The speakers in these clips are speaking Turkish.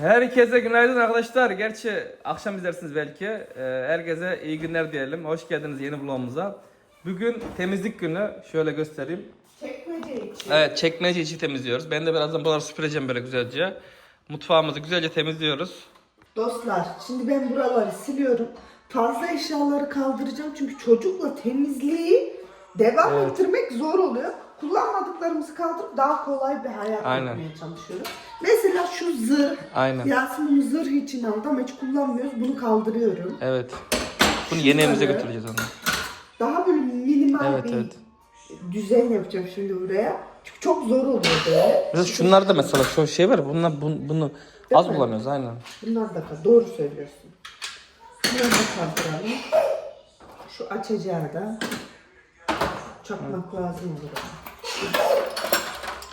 Herkese günaydın arkadaşlar. Gerçi akşam izlersiniz belki. Ee, herkese iyi günler diyelim. Hoş geldiniz yeni vlogumuza. Bugün temizlik günü. Şöyle göstereyim. Çekmece için. Evet çekmece içi temizliyoruz. Ben de birazdan buraları süpüreceğim böyle güzelce. Mutfağımızı güzelce temizliyoruz. Dostlar şimdi ben buraları siliyorum. Fazla eşyaları kaldıracağım çünkü çocukla temizliği devam Evet. ettirmek zor oluyor. Kullanmadıklarımızı kaldırıp daha kolay bir hayat Aynen. yapmaya çalışıyorum. Mesela şu zırh. Aynen. Bunu zırh için aldı ama hiç kullanmıyoruz. Bunu kaldırıyorum. Evet. Bunu yeni evimize Şunları- götüreceğiz onu. Daha böyle minimal Evet, bir evet. düzen yapacağım şimdi buraya. Çünkü çok zor oluyor böyle. Mesela şunlar da mesela şu şey var. Bunlar bunu, bunu az mi? kullanıyoruz aynen. Bunlar da kal. Doğru söylüyorsun. Bunları da kaldıralım. Şu açacağı da çakmak lazım olur.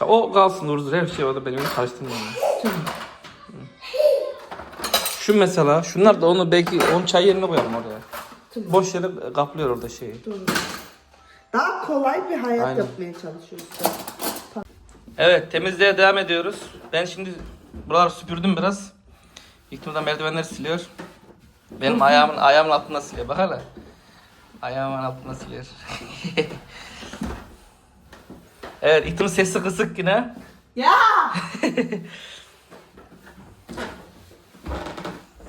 O kalsın Uğur. Her şey orada benim karıştırmıyorum. Tamam. Şu mesela şunlar da onu belki onun çay yerine koyalım oraya. Tamam. Boş yere kaplıyor orada şeyi. Doğru. Daha kolay bir hayat Aynen. yapmaya çalışıyoruz. Evet temizliğe devam ediyoruz. Ben şimdi buraları süpürdüm biraz. İktimden merdivenleri siliyor. Benim ayağımın ayağımın altında siliyor. Bak hele. Ayağımın altında siliyor. evet İktim'in sesi kısık yine. Ya!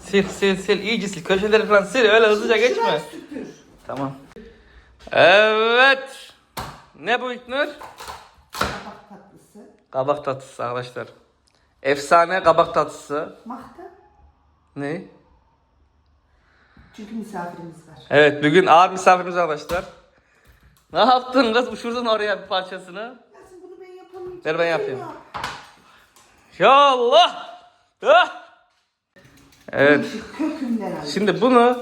Sil sil sil iyice sil. Köşeleri falan sil öyle hızlıca geçme. Süpür. Tamam. Evet. Ne bu İknur? Kabak tatlısı. Kabak tatlısı arkadaşlar. Efsane kabak tatlısı. Mahta. Ne? Çünkü misafirimiz var. Evet bugün ağır misafirimiz arkadaşlar. Ne yaptın kız? Uçurdun oraya bir parçasını. Yasin bunu ben yapamayacağım. Ver ben yapayım. Ya Allah! Ah! Evet. Şimdi bunu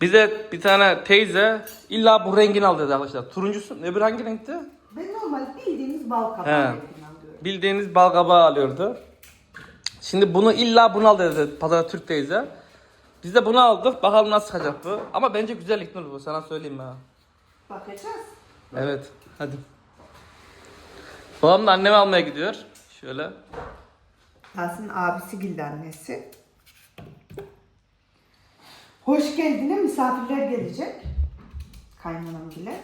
bize bir tane teyze illa bu rengini al dedi arkadaşlar. Turuncusu öbür hangi renkti? Ben normal bildiğiniz bal kabağı He. Bildiğiniz bal kabağı alıyordu. Şimdi bunu illa bunu al dedi pazar Türk teyze. Biz de bunu aldık. Bakalım nasıl çıkacak bu. Ama bence güzel İknur bu. Sana söyleyeyim ha. Bakacağız. Evet. Hadi. Babam da annemi almaya gidiyor. Şöyle. Yasin abisi Gilde annesi. Hoş geldine misafirler gelecek. Kaynanam bile.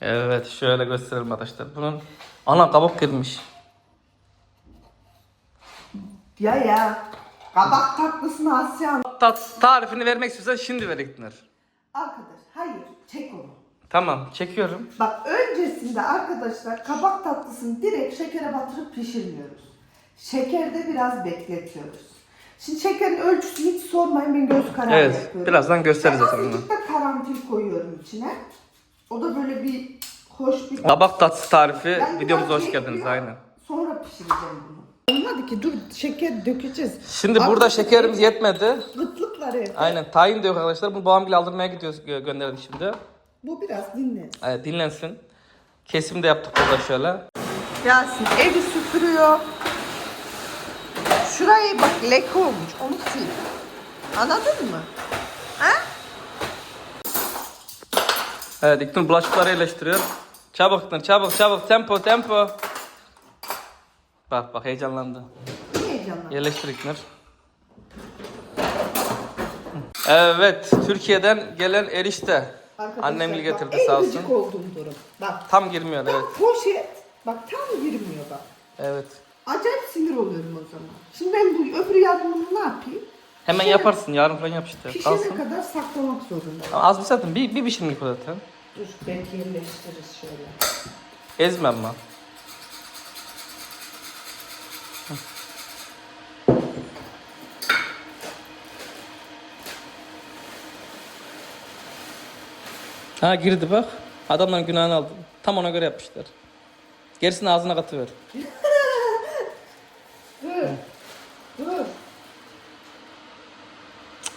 Evet. Şöyle gösterelim arkadaşlar. Bunun ana kabuk girmiş. Ya ya. Kabak tatlısını Asya Tat tarifini vermek istiyorsan şimdi ver İknur. Arkadaş hayır çek onu. Tamam. Çekiyorum. Bak öncesinde arkadaşlar kabak tatlısını direkt şekere batırıp pişirmiyoruz. Şekerde biraz bekletiyoruz. Şimdi şekerin ölçüsünü hiç sormayın ben göz kararı Evet. yapıyorum. Birazdan gösteririz zaten bunu. azıcık da karanfil koyuyorum içine. O da böyle bir hoş bir... Kabak tatlısı tarifi. Ben Videomuza hoş geldiniz. Aynen. Sonra pişireceğim bunu. Olmadı ki dur şeker dökeceğiz. Şimdi burada Arkadaşlar, şekerimiz yetmedi. Gıtlıklar evet. Aynen. Tayin de yok arkadaşlar. Bunu babam bile aldırmaya gidiyoruz. Gö- gönderdik şimdi. Bu biraz dinle. Evet, dinlensin. Kesim de yaptık burada şöyle. Yasin evi süpürüyor. Şurayı bak leke olmuş onu sil. Anladın mı? Ha? Evet İknur bulaşıkları yerleştiriyor. Çabuk İknur çabuk çabuk tempo tempo. Bak bak heyecanlandı. Niye heyecanlandın? Yerleştir İknur. Evet Türkiye'den gelen erişte. Arkadaşlar, Annem bak, getirdi en sağ olsun. gıcık olduğum durum. Bak Tam girmiyor evet. poşet. Bak tam girmiyor bak. Evet. Acayip sinir oluyorum o zaman. Şimdi ben bu öbür yardımını ne yapayım? Hemen Pişene- yaparsın yarın falan yap işte. Pişene Kalsın. kadar saklamak zorundayım. Ama az bir zaten bir, bir pişimlik bu zaten. Dur belki yerleştiririz şöyle. Ezmem mi? Ha girdi bak. Adamların günahını aldı. Tam ona göre yapmışlar. Gerisini ağzına katıver.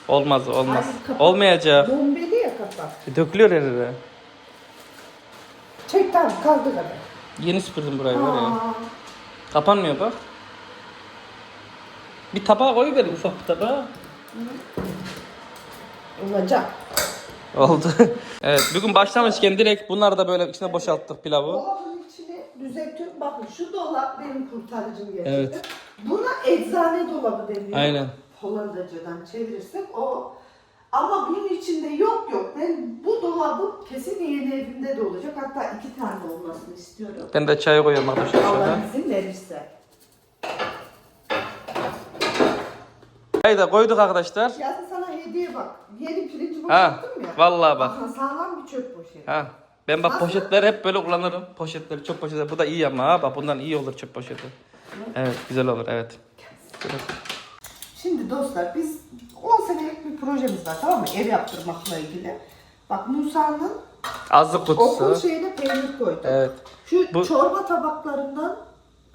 Olmaz olmaz. Hayır. Olmayacak. Bombeli ya kapat. Dökülüyor her yere. Çek tamam kaldı kadar. Yeni süpürdüm burayı var ya. Kapanmıyor bak. Bir tabağa koyuver ufak bir tabağa. olacak. Oldu. evet bugün başlamışken direkt bunları da böyle içine boşalttık pilavı. Dolabın içine düzeltiyorum. Bakın şu dolap benim kurtarıcım gerçekten. Evet. Buna eczane dolabı deniyor. Aynen. Hollandaca'dan çevirirsek o. Ama bunun içinde yok yok. Ben bu dolabın kesin yeni evimde de olacak. Hatta iki tane olmasını istiyorum. Ben de çay koyuyorum arkadaşlar Allah izin verirse. Çayı da koyduk arkadaşlar. Yasin sana hediye bak. Yeni pirinci boşalttım ya. vallahi bak. Aha, sağlam bir çöp poşeti. Ha. Ben bak Nasıl? poşetleri hep böyle kullanırım. Poşetleri, çöp poşetleri. Bu da iyi ama ha. Bak bundan iyi olur çöp poşeti. Evet, güzel olur evet. Şimdi dostlar biz 10 senelik bir projemiz var tamam mı? Ev yaptırmakla ilgili. Bak Musa'nın Azlık okul kutusu. şeyine peynir koyduk. Evet. Şu Bu- çorba tabaklarından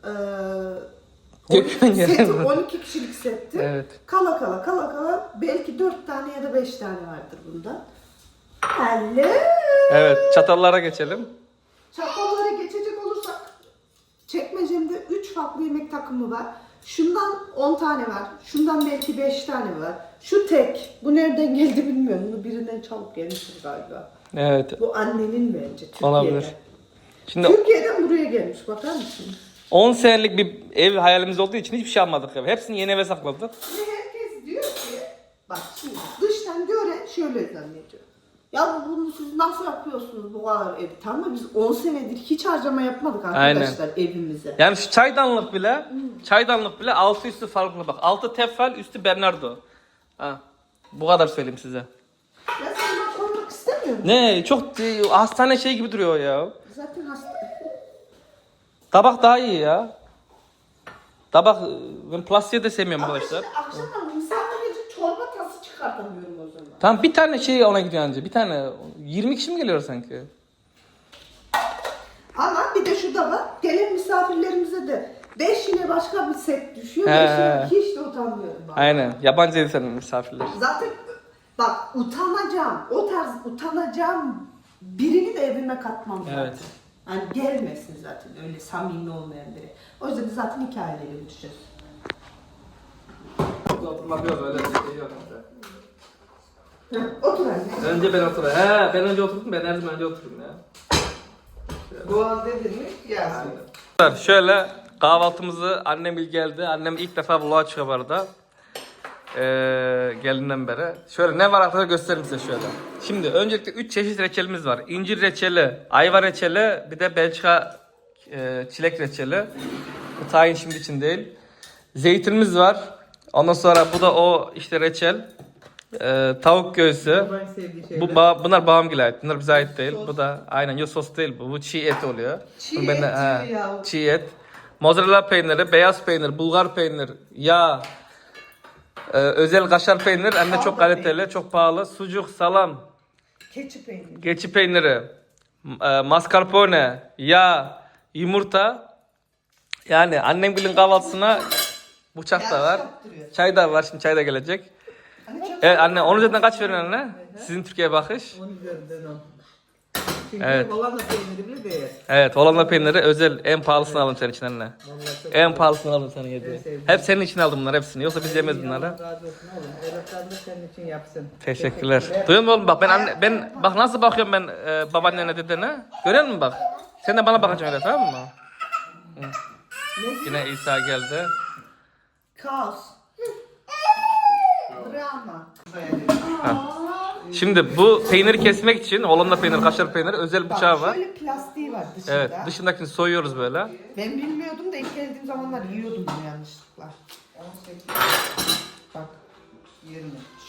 Dökmen seti, mi? 12 kişilik setti. Evet. Kala kala kala kala belki 4 tane ya da 5 tane vardır bunda. Hello. Evet, çatallara geçelim. Çatallara geçecek olursak çekmecemde 3 farklı yemek takımı var. Şundan 10 tane var. Şundan belki 5 tane var. Şu tek. Bu nereden geldi bilmiyorum. Bunu birinden çalıp gelmiştir galiba. Evet, Bu annenin bence Türkiye'den. olabilir. Şimdi Türkiye'den buraya gelmiş. Bakar mısınız? 10 senelik bir ev hayalimiz olduğu için hiçbir şey almadık ev. Hepsini yeni eve sakladık. Ve herkes diyor ki bak şimdi dıştan gören şöyle zannediyor. Ya bu- bunu siz nasıl yapıyorsunuz bu kadar ev? Tamam mı? Biz 10 senedir hiç harcama yapmadık arkadaşlar evimize. Yani şu çaydanlık bile, çaydanlık bile altı üstü farklı bak. Altı tefal, üstü Bernardo. Ha. Bu kadar söyleyeyim size. Ya sen bak koymak istemiyor musun? Ne? Çok e, hastane şey gibi duruyor ya. Zaten hasta. Tabak daha iyi ya. Tabak e, ben plastiği de sevmiyorum arkadaşlar. akşam misafir gelince çorba tası çıkartamıyorum o zaman. Tamam bir tane şey ona gidiyor anca. Bir tane 20 kişi mi geliyor sanki? Ama bir de şu da var. Gelen misafirlerimize de 5 yine başka bir set düşüyor. He. Beş yine hiç de utanmıyorum. bak. Aynen. Yabancı değil senin misafirler. Zaten bak utanacağım. O tarz utanacağım birini de evime katmam zaten. Evet. Yani gelmesin zaten öyle samimi olmayan biri. O yüzden de zaten aileyle bütüşeceğiz. Oturmak yok öyle bir şey yok. Otur anne. Önce ben oturayım. He ben önce oturdum ben her zaman önce otururum ya. Doğal dedin mi? Arkadaşlar, Şöyle kahvaltımızı annem il geldi. Annem ilk defa vloga çıkıyor bu arada. Ee, gelinden beri. Şöyle ne var arkadaşlar göstereyim size şöyle. Şimdi öncelikle 3 çeşit reçelimiz var. İncir reçeli, ayva reçeli, bir de Belçika e, çilek reçeli. Bu tayin şimdi için değil. Zeytinimiz var. Ondan sonra bu da o işte reçel. Ee, tavuk göğsü. Ben. Bu ba- bunlar babamgile ait. Bunlar bize ait değil. Bu da aynen yok sos değil bu. Bu çiğ et oluyor. Çiğ Bunu et diyor he, ya. Çiğ et. Mozzarella peyniri, beyaz peynir, bulgar peynir, yağ, e, özel kaşar peynir hem de çok kaliteli, çok pahalı. Sucuk, salam, Keçi peyniri. geçi peyniri, e, mascarpone, yağ, yumurta. Yani annemgilin kahvaltısına bıçak da var. Çay da var. Şimdi çay da gelecek. Hani çok Evet anne onun üzerinden kaç veriyorsun anne? Sizin Türkiye bakış. Onun üzerinden o. Çünkü Evet. Hollanda peyniri bile değil. Evet Hollanda peyniri özel en pahalısını aldım senin için anne. Vallahi çok En pahalısını aldım senin yediği. Hep senin için aldım bunları hepsini. Yoksa biz yemeyiz bunları. Allah razı olsun oğlum. Evlatlarım da senin için yapsın. Teşekkürler. Duyuyor musun oğlum bak ben anne ben bak nasıl bakıyorum ben e, babaannene dedene. Görüyor musun bak? Sen de bana bakacaksın öyle tamam mı? Hı. Yine İsa geldi. Kaos. Drama. Şimdi bu peyniri kesmek için Hollanda peyniri, kaşar peyniri özel Bak bıçağı var. şöyle plastiği var dışında. Evet dışındakini soyuyoruz böyle. Ben bilmiyordum da ilk geldiğim zamanlar yiyordum bunu yanlışlıkla. Bak.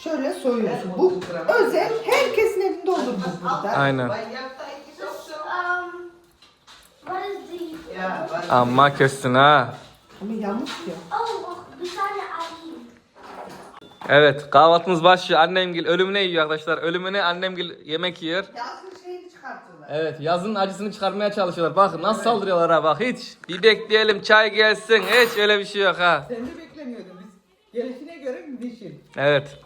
Şöyle soyuyorsun. Bu özel. Herkesin evinde olur bu burada. Aynen. Um, what is the? Ya bak. Amma kestin ha. Ama yanlış ya. Evet kahvaltımız başlıyor. Annemgil ölümüne yiyor arkadaşlar. Ölümüne annemgil yemek yiyor. Yazın şeyini çıkartıyorlar. Evet yazın acısını çıkarmaya çalışıyorlar. Bakın nasıl saldırıyorlar ha bak hiç. Bir bekleyelim çay gelsin. Hiç öyle bir şey yok ha. Sen de beklemiyordun biz. Gelişine göre dişin. Evet.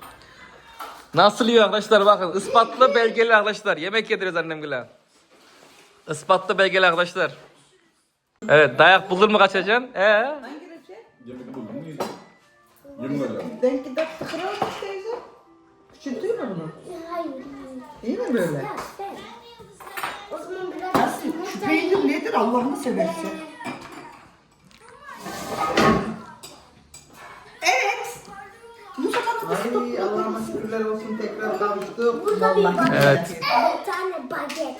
Nasıl yiyor arkadaşlar bakın. Ispatlı belgeli arkadaşlar. Yemek yediriyoruz annemgile. Ispatlı belgeli arkadaşlar. Evet dayak buldun mu kaçacaksın? Ee? Hangi reçel? Yemek buldun mu? 20 gram. Denk gidip tıkırır mı teyze? Küçültüyor mu bunu? Hayır. İyi mi böyle? O zaman biraz... Nasıl? Şu peynir nedir Allah'ını seversen? Evet. Musa tatlısı olsun tekrar kavuştuk. Burada bir Evet. Bir tane baget.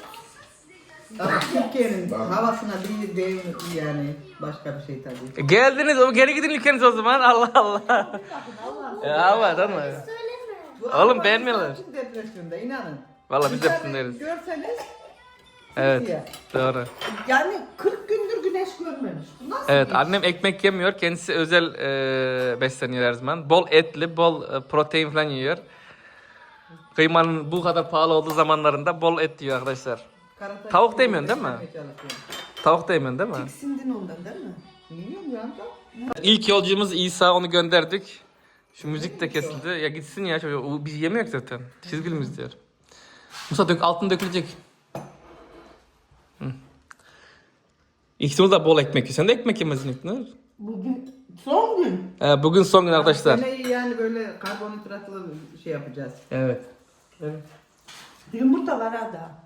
Ama Türkiye'nin havasına değil değil yani başka bir şey tabii. E, Geldiniz o geri gidin ülkenize o zaman. Allah Allah. ya ama değil mi? Söyleme. Bu Oğlum Avrupa beğenmiyorlar. insanı depresyonda inanın. Vallahi biz de Dışarı bunlarız. Görseniz Evet. Doğru. Yani 40 gündür güneş görmemiş. Bu nasıl Evet bir- annem ekmek yemiyor. Kendisi özel e, besleniyor her zaman. Bol etli, bol e, protein falan yiyor. Kıymanın bu kadar pahalı olduğu zamanlarında bol et yiyor arkadaşlar. Karatay Tavuk demiyorsun değil mi? çalışıyorum. Tavuk da yemiyorsun değil mi? Tiksindin ondan değil mi? Bilmiyorum ya da. İlk yolcumuz İsa onu gönderdik. Şu müzik de kesildi. Ya gitsin ya çocuk. O- Biz yemiyoruz zaten. Çizgilimiz diyor. Musa dök, altın dökülecek. Hı. İkimiz de bol ekmek yiyor. Sen de ekmek yemezsin İknur. Bugün son gün. Ee, bugün son gün arkadaşlar. Seneyi yani böyle karbonhidratlı şey yapacağız. Evet. Evet. Yumurta var ha daha.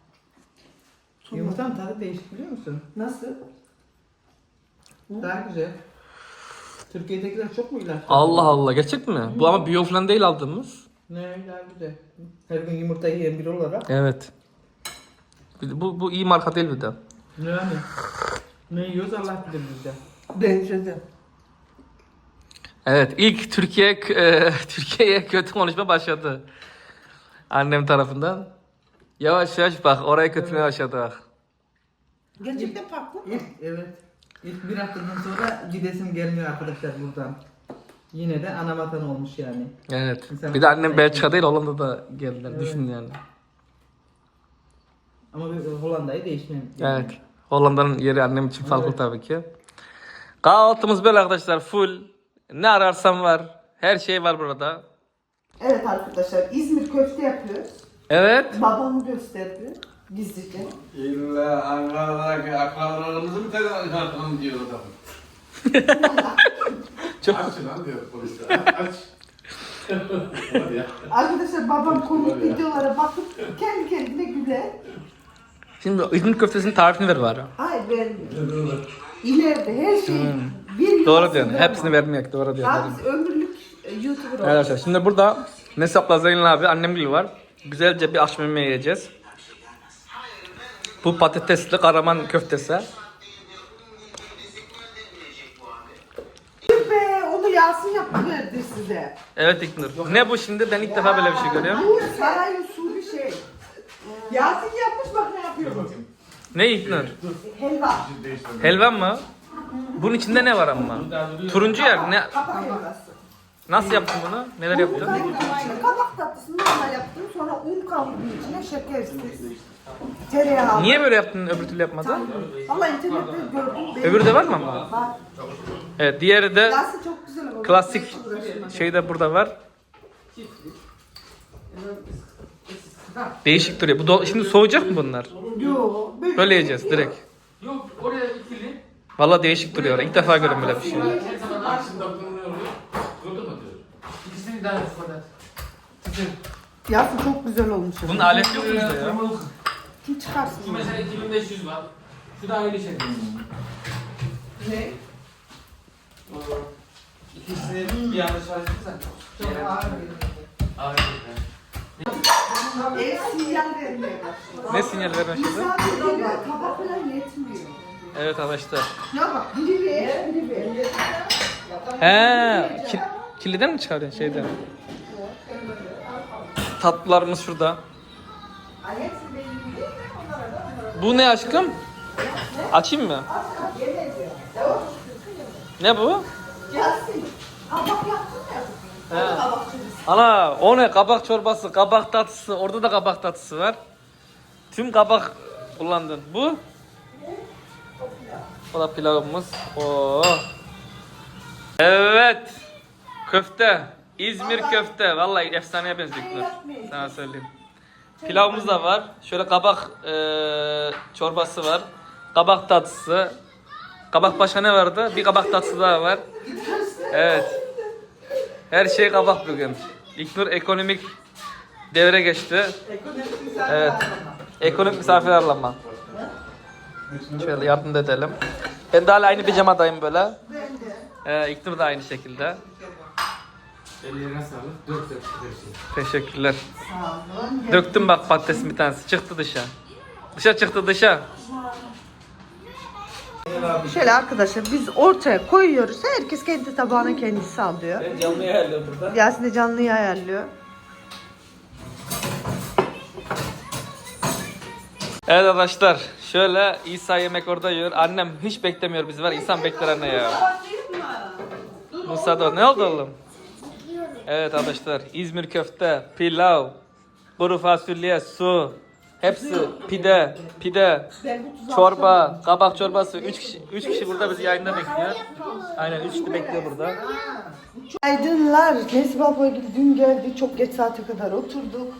Yumurtanın tadı değişik biliyor musun? Nasıl? Daha güzel. Türkiye'dekiler çok mu ilaç? Allah Allah gerçek mi? Bu ama biyo falan değil aldığımız. Ne daha güzel. Her gün yumurta yiyen biri olarak. Evet. Bir de Bu, bu iyi marka değil bir de. Ne yani? Ne yiyoruz Allah bilir bizde. Benzedi. Evet ilk Türkiye e, Türkiye'ye kötü konuşma başladı. Annem tarafından. Yavaş yavaş bak oraya kötülüğe başladı bak. Gerçekten farklı mı? İlk, evet. İlk bir haftadan sonra gidesim gelmiyor arkadaşlar buradan. Yine de ana vatan olmuş yani. Evet. İnsan- Bir de annem Belçika değil Hollanda'da geldiler. Düşün yani. Ama bir Hollanda'yı değişmem. Evet. Hollanda'nın yeri annem için farklı tabii ki. Kahvaltımız böyle arkadaşlar full. Ne ararsan var. Her şey var burada. Evet arkadaşlar İzmir köfte yapıyoruz. Evet. Babamı gösterdi gizlice. İlla Ankara'daki akrabalarımızı mı telefonla diyor adam. Çok- Aç lan diyor polisler. Aç. Hadi ya. Arkadaşlar babam komik Var videolara bakıp kendi kendine güler. Şimdi İzmir köftesinin tarifini ver bari. Hayır vermiyor. İleride her şey bir Hmm. Doğru aslında diyorsun. var. Hepsini vermeyek. Doğru diyorsun. Abi biz ömürlük YouTuber Evet olduk. arkadaşlar şimdi burada Nesap'la Zeynep abi annem gibi var. Güzelce bir akşam yemeği yiyeceğiz. Bu patatesli karaman köftesi. Be onu Yasin yaptı verdi size. Evet İknur. Ne bu şimdi? Ben ilk defa böyle bir şey görüyorum. Bu saray usulü şey. Yasin yapmış bak ne yapıyor. Ne İknur? Helva. Helva mı? Bunun içinde ne var ama? Turuncu yer. Ne? Kabak helvası. Nasıl yaptın bunu? Neler yaptın? Kabak tatlısı, kabak tatlısını normal yaptım. Sonra un kavruldu içine şekersiz. Tereyağı. Niye böyle yaptın öbür türlü yapmadın? Valla internette gördüm. Öbürü de var mı ama? Var. Evet diğeri de Yasin çok güzel oldu. klasik şey de burada var. Değişik duruyor. Bu do- şimdi soğuyacak mı bunlar? Yo, böyle, yiyeceğiz direkt. Yok oraya ikili. Valla değişik duruyor. İlk defa görüyorum böyle bir şey. Her zaman akşam doktorun ne oluyor? Durdu mu diyor. Yapı kadar. Tütün. Yasin çok güzel olmuş. Bunun aleti yok mu bizde ya? Kırmalık. Kim çıkarsın? Şu mesela 2500 var. Şu da aynı şey. Ne? O, İkisini bir anda çalıştırsan. Çok ağır Ağır. El sinyal vermeye başladı. Ne sinyal verme şimdi? Misafir geliyor, tabak falan yetmiyor. Evet arkadaşlar. Ya bak biri ver, biri ver. He, ki, kiliden mi çıkarıyorsun şeyden? Tatlılarımız şurada. Bu ne aşkım? Açayım mı? Ne bu? Ana o ne? Kabak çorbası, kabak tatlısı. Orada da kabak tatlısı var. Tüm kabak kullandın. Bu? O da pilavımız. Oo. Evet. Köfte. İzmir köfte. Vallahi efsaneye benziyor. Sana söyleyeyim. Pilavımız da var. Şöyle kabak eee, çorbası var. Kabak tatlısı. Kabak başka ne vardı? Bir kabak tatlısı daha var. Evet. Her şey kabak bugün. İlknur ekonomik devre geçti. Ekonomik güzel Evet. Ekonomik misafir ağırlama. Şöyle yardım da edelim. Ben de hala aynı pijamadayım böyle. Ben de. Ee, İknur da aynı şekilde. Ellerine sağlık. Dört dört her şey. Teşekkürler. Sağ olun. Döktüm bak patatesin bir tanesi. Çıktı dışa. Dışa çıktı dışa. Şöyle arkadaşlar biz ortaya koyuyoruz. Herkes kendi tabağına kendisi alıyor. Ben canlı ayarlıyorum burada. Yasin de canlıyı ayarlıyor. Evet arkadaşlar şöyle İsa yemek orada yiyor. Annem hiç beklemiyor bizi var. İnsan bekler anne ya. Musa da ne oldu oğlum? Evet arkadaşlar İzmir köfte, pilav, kuru fasulye, su, hepsi pide, pide, çorba, kabak çorbası. 3 kişi 3 kişi burada bizi yayında bekliyor. Aynen 3 kişi bekliyor burada. Aydınlar, Nesip abla dün geldi. Çok geç saate kadar oturduk.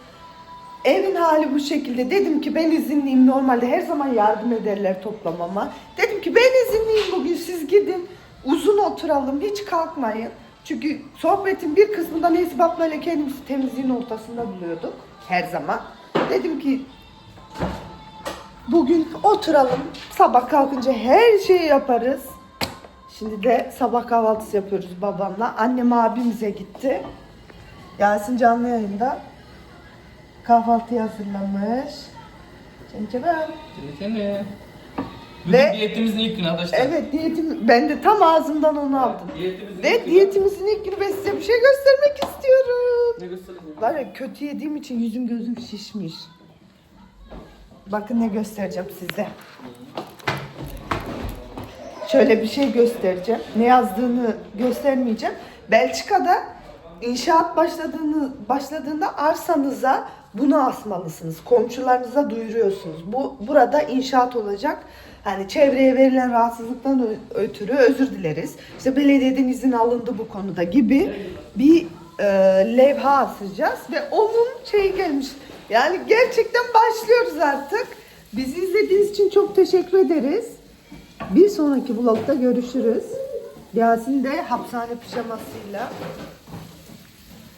Evin hali bu şekilde. Dedim ki ben izinliyim. Normalde her zaman yardım ederler toplamama. Dedim ki ben izinliyim bugün siz gidin. Uzun oturalım. Hiç kalkmayın. Çünkü sohbetin bir kısmında Nesip ablayla kendimizi temizliğin ortasında buluyorduk. Her zaman. Dedim ki bugün oturalım. Sabah kalkınca her şeyi yaparız. Şimdi de sabah kahvaltısı yapıyoruz babamla. Annem abimize gitti. Yasin canlı yayında. Kahvaltı hazırlamış. Cencebem. Bugün Ve- diyetimizin ilk günü arkadaşlar. Evet diyetim ben de tam ağzımdan onu aldım. Diyetimizin Ve ilk günü. diyetimizin ilk günü ben size bir şey göstermek istiyorum. Ne göstereyim? Var ya kötü yediğim için yüzüm gözüm şişmiş. Bakın ne göstereceğim size. Şöyle bir şey göstereceğim. Ne yazdığını göstermeyeceğim. Belçika'da inşaat başladığını başladığında arsanıza bunu asmalısınız. Komşularınıza duyuruyorsunuz. Bu burada inşaat olacak. Hani çevreye verilen rahatsızlıktan ötürü özür dileriz. İşte belediyeden izin alındı bu konuda gibi bir e, levha asacağız ve onun şey gelmiş. Yani gerçekten başlıyoruz artık. Bizi izlediğiniz için çok teşekkür ederiz. Bir sonraki vlogda görüşürüz. Yasin de hapishane pijamasıyla